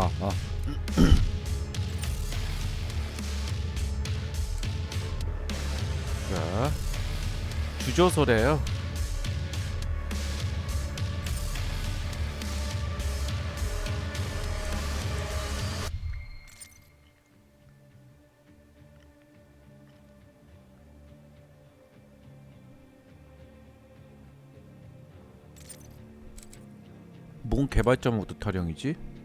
아, 아. 자, 주조소래요. 뭔 개발자 모드 타령이지?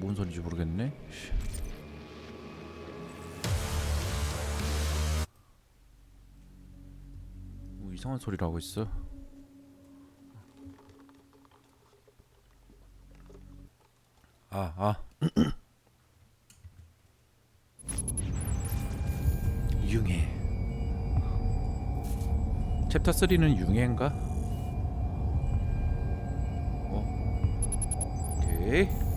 뭔 소리인지 모르겠네. 씨. 뭐 이상한 소리를 하고 있어. 아, 아. 융해. 챕터 3는 융해인가? 어. 오케이.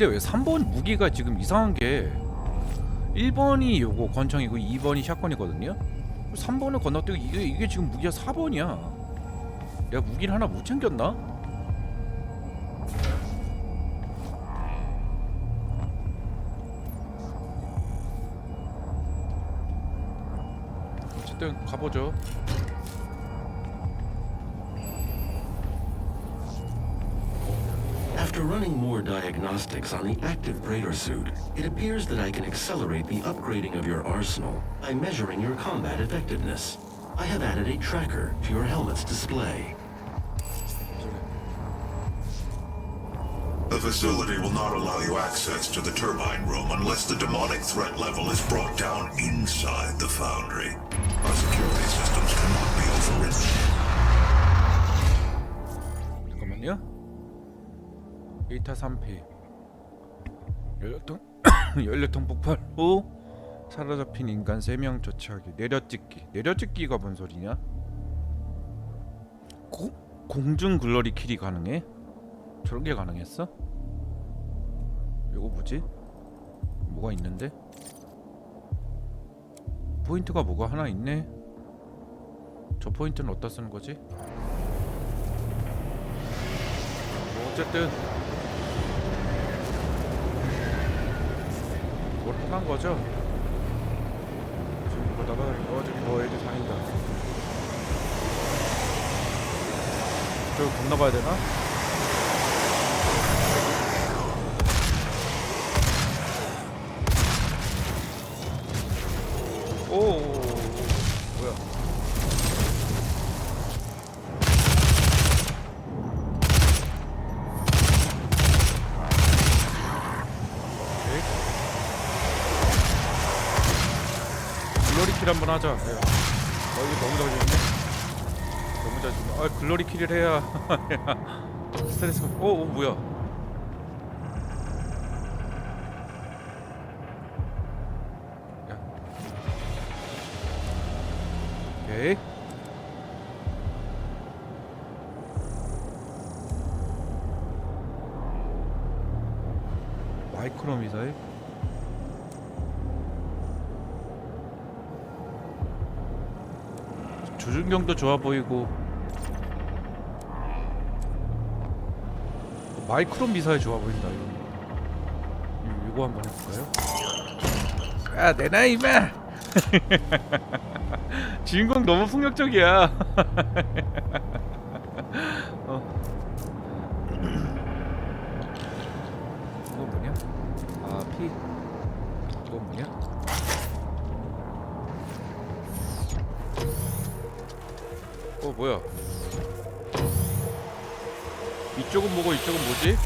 근데 왜 3번 무기가 지금 이상한 게 1번이 요거 권총이고 2번이 샷건이거든요. 3번을 건너뛰고 이게 이게 지금 무기가 4번이야. 내가 무기를 하나 못 챙겼나? 어쨌든 가보죠. After running more diagnostics on the active Praetor suit, it appears that I can accelerate the upgrading of your arsenal by measuring your combat effectiveness. I have added a tracker to your helmet's display. The facility will not allow you access to the turbine room unless the demonic threat level is brought down inside the foundry. Our security systems cannot be overridden. Come on, yeah? 1타 3패 연료통 연료통 폭발 후 사로잡힌 인간 3명 조치하기 내려찍기 내려찍기가 뭔 소리냐? 고, 공중 글러리 킬이 가능해? 저런 게 가능했어? 이거 뭐지? 뭐가 있는데? 포인트가 뭐가 하나 있네? 저 포인트는 어디다 쓰는 거지? 뭐 어쨌든 뭘 하는 거죠? 지금 보다가 어 저기 뭐 애들 다닌다 저기 건너가야 되나? 하자. 야. 어, 이거 너무 잘 죽네. 너무 잘 죽네. 아, 글로리 킬을 해야. 야. 스트레스가. 오, 오, 뭐야? 야. 오케이. 마이크로 미사일? 조준경도 좋아 보이고. 마이크로 미사일 좋아 보인다 이거. 이- 이거 한번 해볼까요? 아 내놔 이마! 주인공 너무 폭력적이야 이쪽은 뭐지?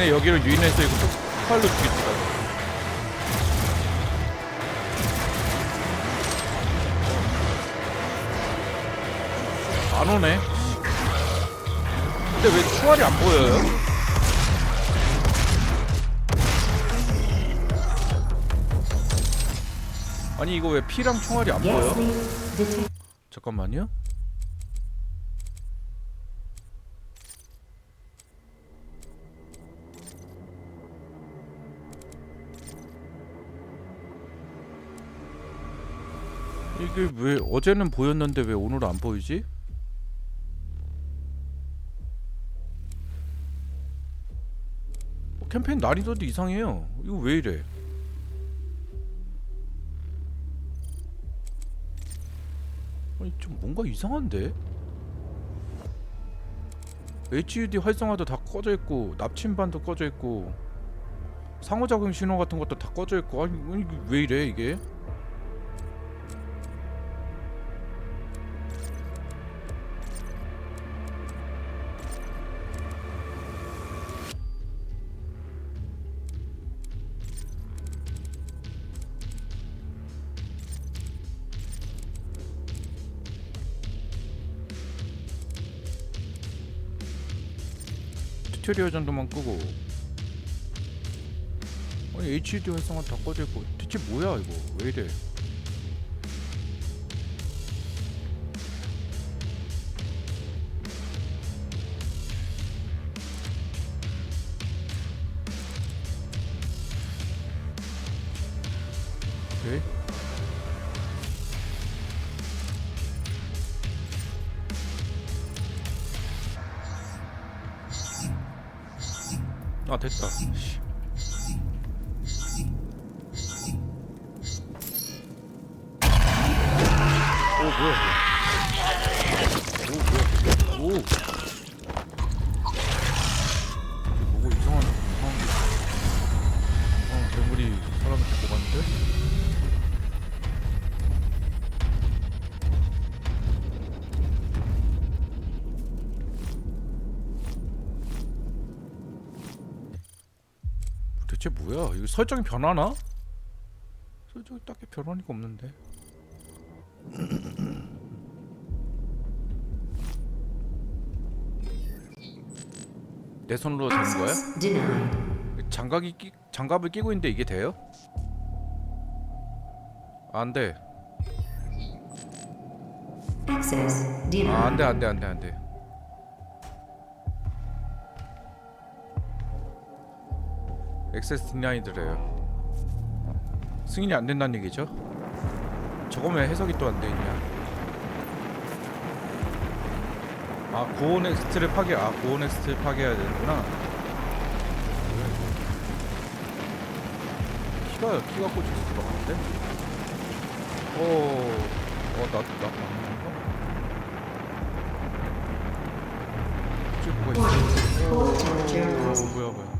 얘네 여기를 유인해서 이거 폭발로 죽이더라고 안 오네 근데 왜 추월이 안 보여요? 아니 이거 왜 피랑 총알이 안 보여? 잠깐만요 이게 왜 어제는 보였는데 왜 오늘 안 보이지? 어, 캠페인 난이도도 이상해요. 이거 왜 이래? 아니 좀 뭔가 이상한데? HUD 활성화도 다 꺼져 있고 납침반도 꺼져 있고 상호작용 신호 같은 것도 다 꺼져 있고 아니 아니, 왜 이래 이게? 튜토리얼 정도만 끄고. 아니 HUD 활성화 다 꺼져 있고. 대체 뭐야 이거? 왜 이래 뭐야. 오 뭐야 오 뭐고 이상한 이상한 게 이상한 괴물이 사람을 데리고 갔는데 대체 뭐야 이거 설정이 변하나? 설정이 딱히 변하니까 없는데 내 손으로 되는 거야? 장갑이 끼, 장갑을 끼고 있는데 이게 돼요? 안 돼. Access 아, denied. 안 돼, 안 돼, 안 돼, 안 돼. 액세스 디나이드래요. 승인이 안 된다는 얘기죠? 저거면 해석이 또안돼 있냐? 아, 고온 엑스트를 파괴, 아, 고온 엑스트를 파괴해야 되는구나. 키가, 키가 꽂혀서 들어가는데? 오, 어, 나, 나, 맞는 건가? 저기 뭐가 있어? 오. 뭐야, 뭐야.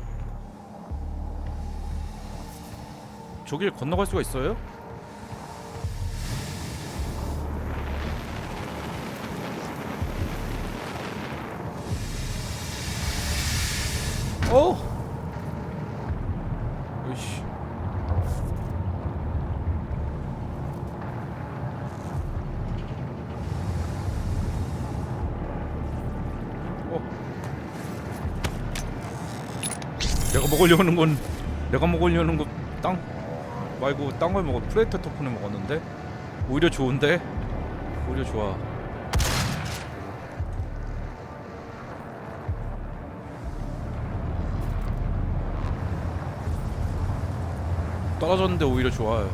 저길 건너갈 수가 있어요? 으이씨. 어. 내가 먹으려는 건 내가 먹으려는 거땅 말고 딴 걸 먹어 프레터 토큰을 먹었는데 오히려 좋은데 오히려 좋아 떨어졌는데 오히려 좋아요.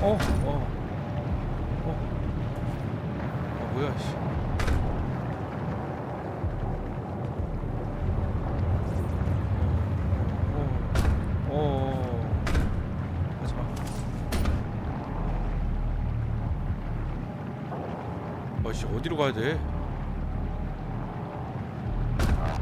어, 어, 어, 아 뭐야, 씨. 어, 어, 어, 하지 마. 아씨 어디로 가야 돼? 아.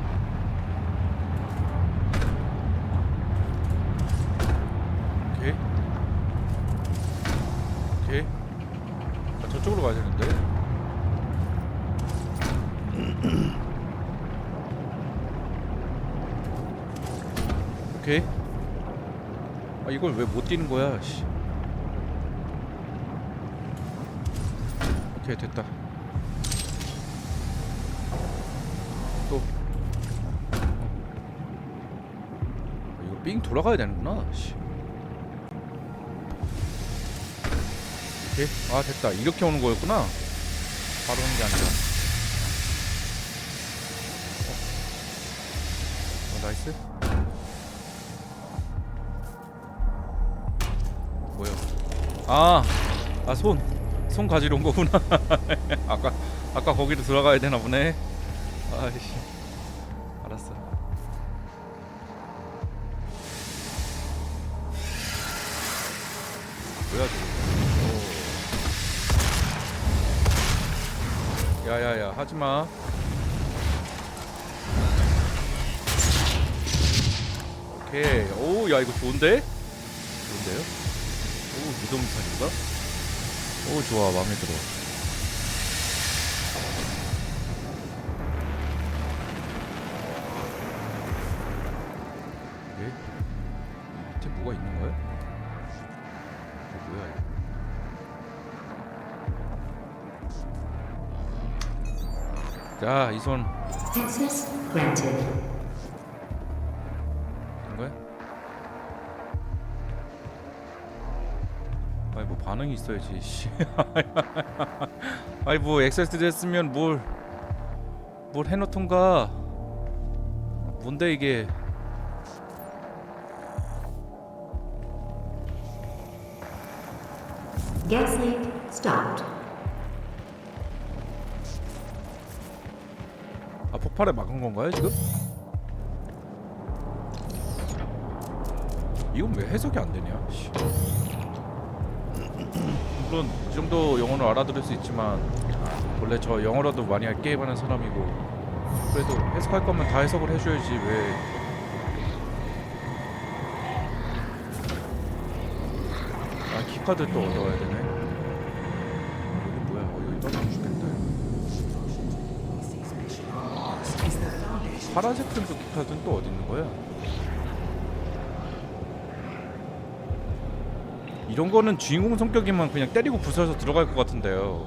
아 이걸 왜 못 뛰는 거야? 씨. 오케이 됐다. 또. 아, 이거 삥 돌아가야 되는구나. 씨. 오케이. 아 됐다. 이렇게 오는 거였구나. 바로 오는 게 아니라. 어, 나이스. 뭐야? 아, 아 손, 손 가지러 온 거구나. 아까, 아까 거기로 들어가야 되나 보네. 아이씨, 하지 마. 오케이. 오, 야 이거 좋은데? 좋은데요? 오, 무덤산인가? 오, 좋아. 마음에 들어. 자, 이손 Access granted. 된 거야? 아니 뭐 반응이 있어야지. 씨. 아니 뭐 액세스 됐으면 뭘 뭘 해놓던가. 뭔데 이게? Gas leak stopped. 폭발에 막은 건가요 지금? 이건 왜 해석이 안 되냐? 씨. 물론 이 정도 영어는 알아들을 수 있지만 원래 저 영어라도 많이 할 게임하는 사람이고 그래도 해석할 거면 다 해석을 해줘야지 왜? 아 키카드 또 얻어와야 되네. 여기 뭐야? 어 여기 떨어져 죽겠다. 파란색 끈도 키카드는 또 어디 있는 거야? 이런 거는 주인공 성격이면 그냥 때리고 부숴서 들어갈 것 같은데요.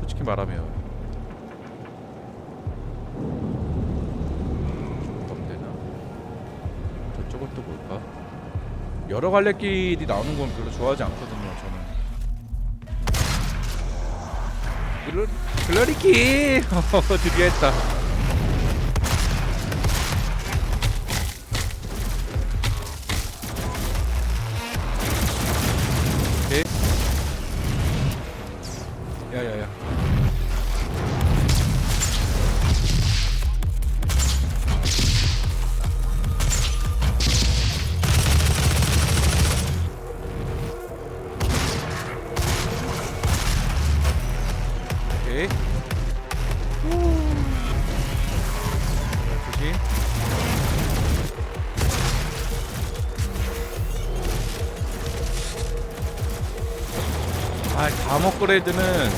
솔직히 말하면. 또 뭘까? 여러 갈래 길이 나오는 건 별로 좋아하지 않거든요. 저는. 글러, 글러리키! 드디어 했다. 감 업그레이드는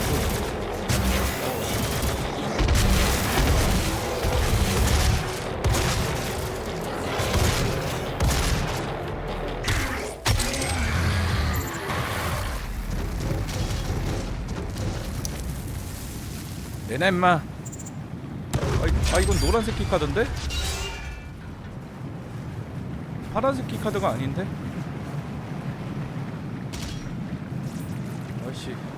내놔 임마 아, 이건 노란색 키카드인데? 파란색 키카드가 아닌데? 아씨 이거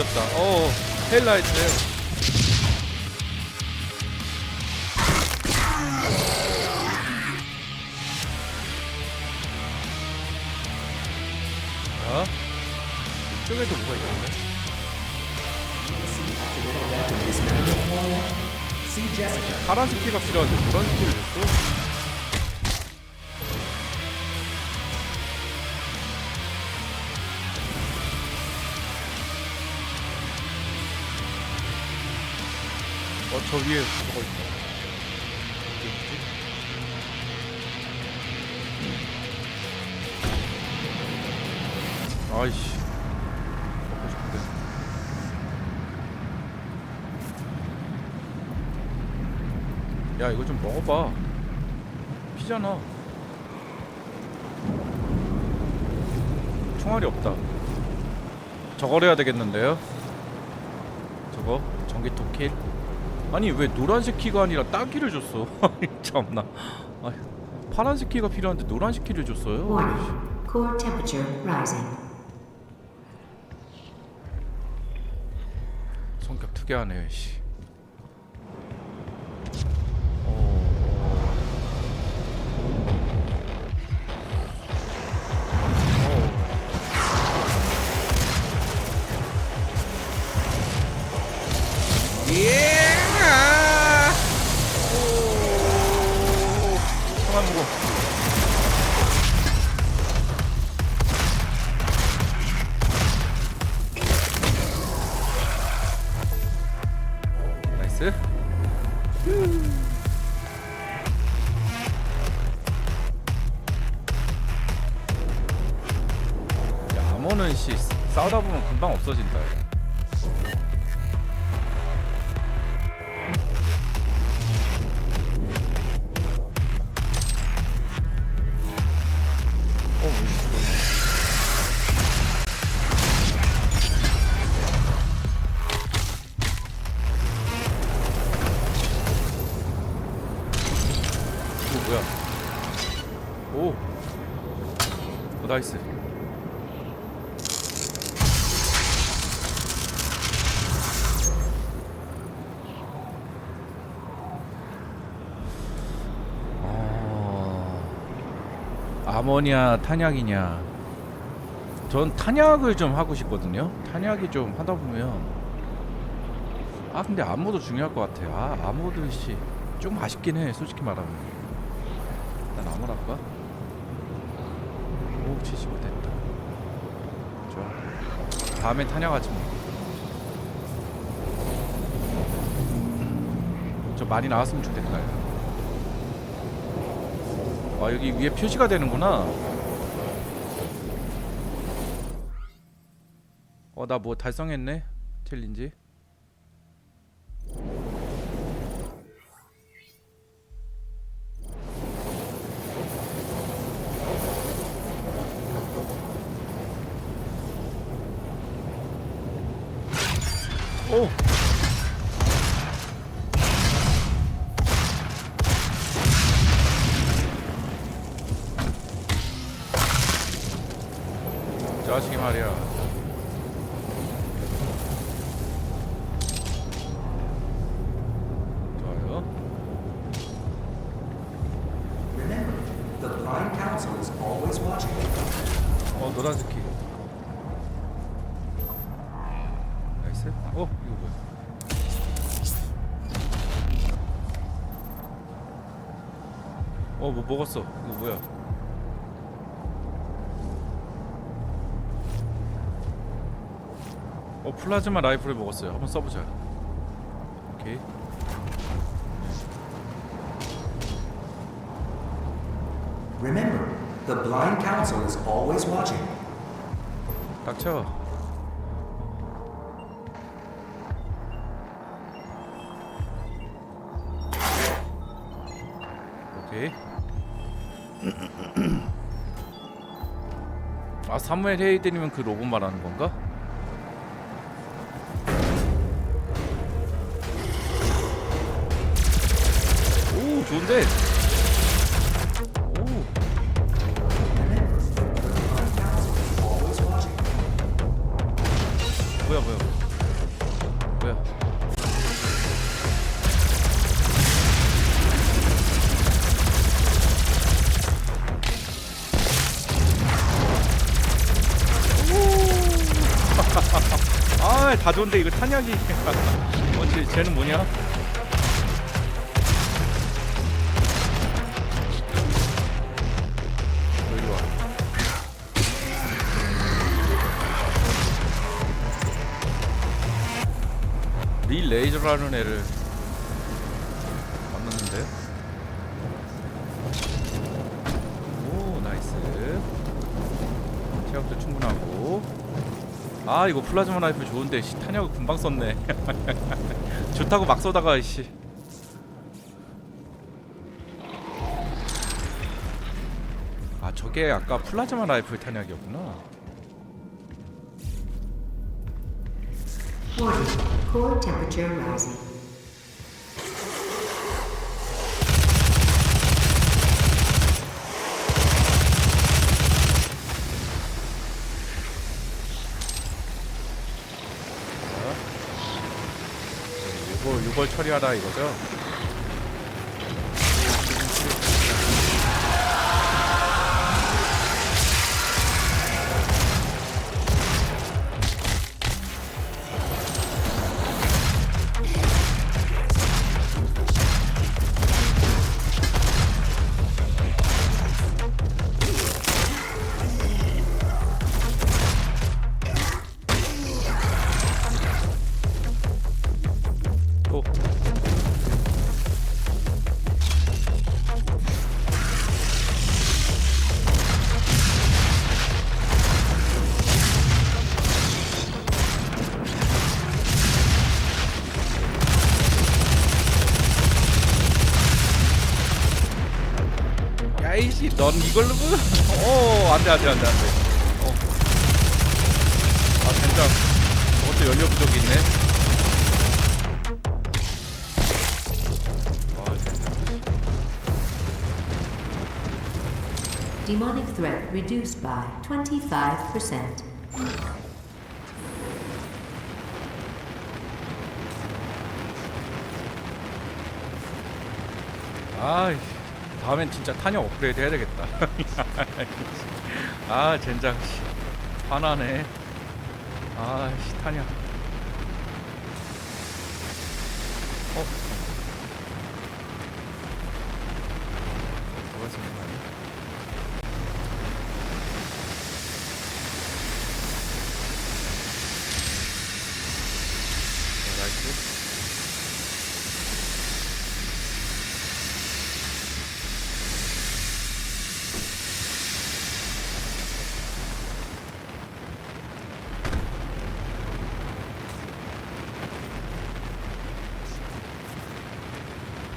죽였다. 어 헬라이트. 자 이쪽에도 뭐가 있는데 파란색 키가 필요한데 노란색 키를? 저 위에 저거 있다. 아이씨. 야 이거 좀 먹어봐. 피잖아. 총알이 없다. 저걸 해야 되겠는데요? 저거? 전기톱 킬 아니 왜 노란색 키가 아니라 딸기를 줬어 아니 참나 아 파란색 키가 필요한데 노란색 키를 줬어요 Warning. Core temperature rising. 성격 특이하네 씨. 암호는 씨 싸우다 보면 금방 없어진다. 어, 아모니아 탄약이냐? 전 탄약을 좀 하고 싶거든요. 탄약이 좀 하다 보면 아 근데 암모도 중요할 것 같아요. 아 암모도 씨좀 아쉽긴 해. 솔직히 말하면. 난 암모 할까? 오 75 됐다. 좋아. 다음에 탄약하지 뭐. 좀 많이 나왔으면 좋겠다. 아 여기 위에 표시가 되는구나. 어 나 뭐 달성했네 챌린지. 자식이 말이야. 어 노란색 키. 나이스. 어 이거 뭐야? 어뭐 먹었어? 이거 뭐야? 어 플라즈마 라이플을 먹었어요. 한번 써보자. 오케이. Remember, the Blind Council is always watching. 닥쳐. 오케이. 아 사무엘 헤이드님은 그 로봇 말하는 건가? 좋은데. 오. 뭐야 뭐야? 뭐야? 아다 좋은데 이거 탄약이. 어 쟤, 쟤는 뭐냐 리 레이저라는 애를 만났는데. 오 나이스. 체력도 충분하고. 아 이거 플라즈마 라이프 좋은데 씨 탄약을 금방 썼네. 좋다고 막 쏘다가 씨. 아, 저게 아까 플라즈마 라이플 탄약이었구나. Core temperature rising. 요거 요걸 처리하라 이거죠 넌 이걸로 그? 어 안돼 안돼 안돼 안돼 어. 아 된장 저것도 연료 부족이 있네 아 Demonic threat reduced by 25%. 아 다음엔 진짜 탄약 업그레이드 해야 되겠다. 아 젠장 씨. 화나네. 아 씨 탄약 어? 뭐가 있는 거 아니야? 어, 나이스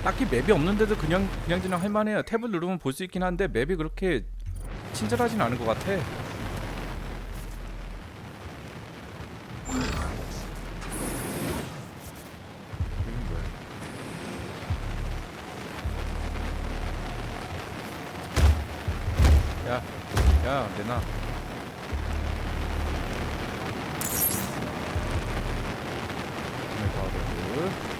딱히 맵이 없는데도 그냥 그냥 그냥 할만해요. 탭을 누르면 볼 수 있긴 한데 맵이 그렇게 친절하진 않은 것 같아. 야, 야, 내놔. 네.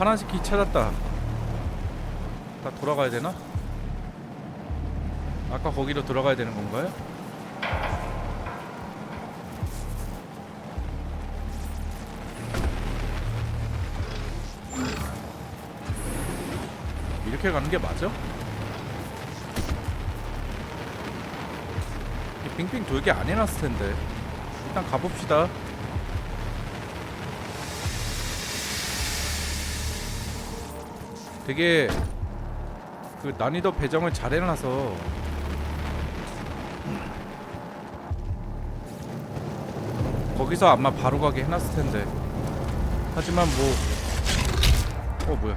파란색 키 찾았다. 다 돌아가야 되나? 아까 거기로 들어가야 되는 건가요? 이렇게 가는 게 맞아? 이 빙빙 돌게 안 해놨을 텐데 일단 가봅시다 되게 그 난이도 배정을 잘 해놔서. 거기서 아마 바로 가게 해놨을 텐데. 하지만 뭐 어 뭐야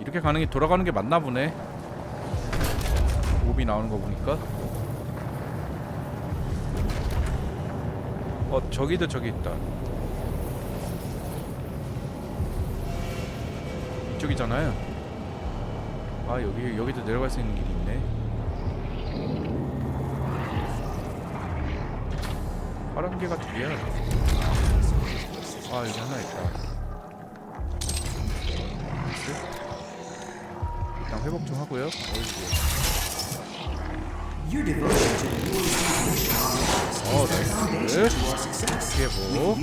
이렇게 가는 게 돌아가는 게 맞나 보네 몹이 나오는 거 보니까 어 저기도 저기 있다 이쪽이잖아요 아 여기 여기도 내려갈 수 있는 길이 있네. 파란 개가 두 개야. 아 여기 하나 있다. 나이스. 일단 회복 좀 하고요. 어 나이스. 회복.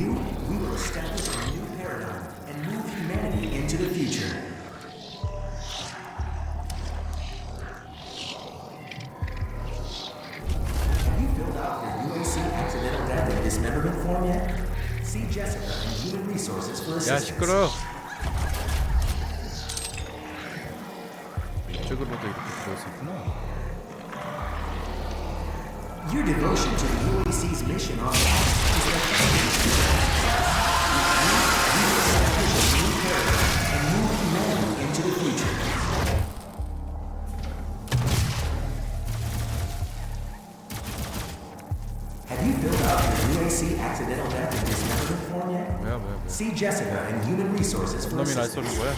야. 시끄러. 이쪽으로도 이렇게 들어올 수 있구나. Your devotion to the UAC's mission on Mars is the foundation to our success. With you, we will establish a new paradigm and move humanity into the future. Have you filled out your UAC accidental death and dismemberment form yet? 뭐야 뭐야 뭐야. See Jessica in Human Resources for 놈이 날 assistance. 쏘는 거야?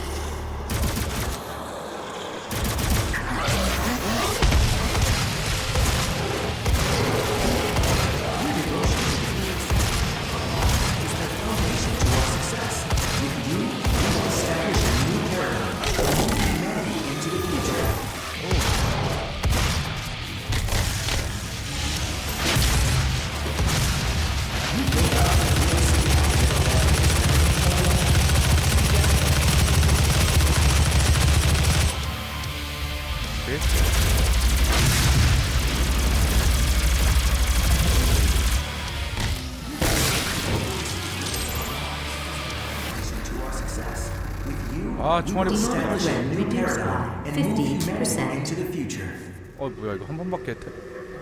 15%. into the future. 어 뭐야 이거 한 번밖에 태-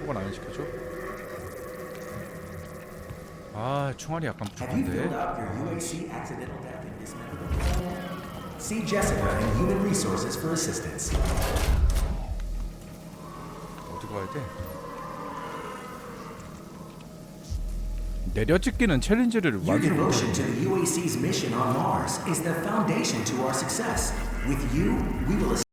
회복을 안 시켜줘? 아 총알이 약간 부족한데. See Jessica Human Resources for assistance. 어디 가야 돼? 내려찍기는 챌린지를 Your 완전 devotion to the UAC's mission on Mars is the foundation to our success. With you, we will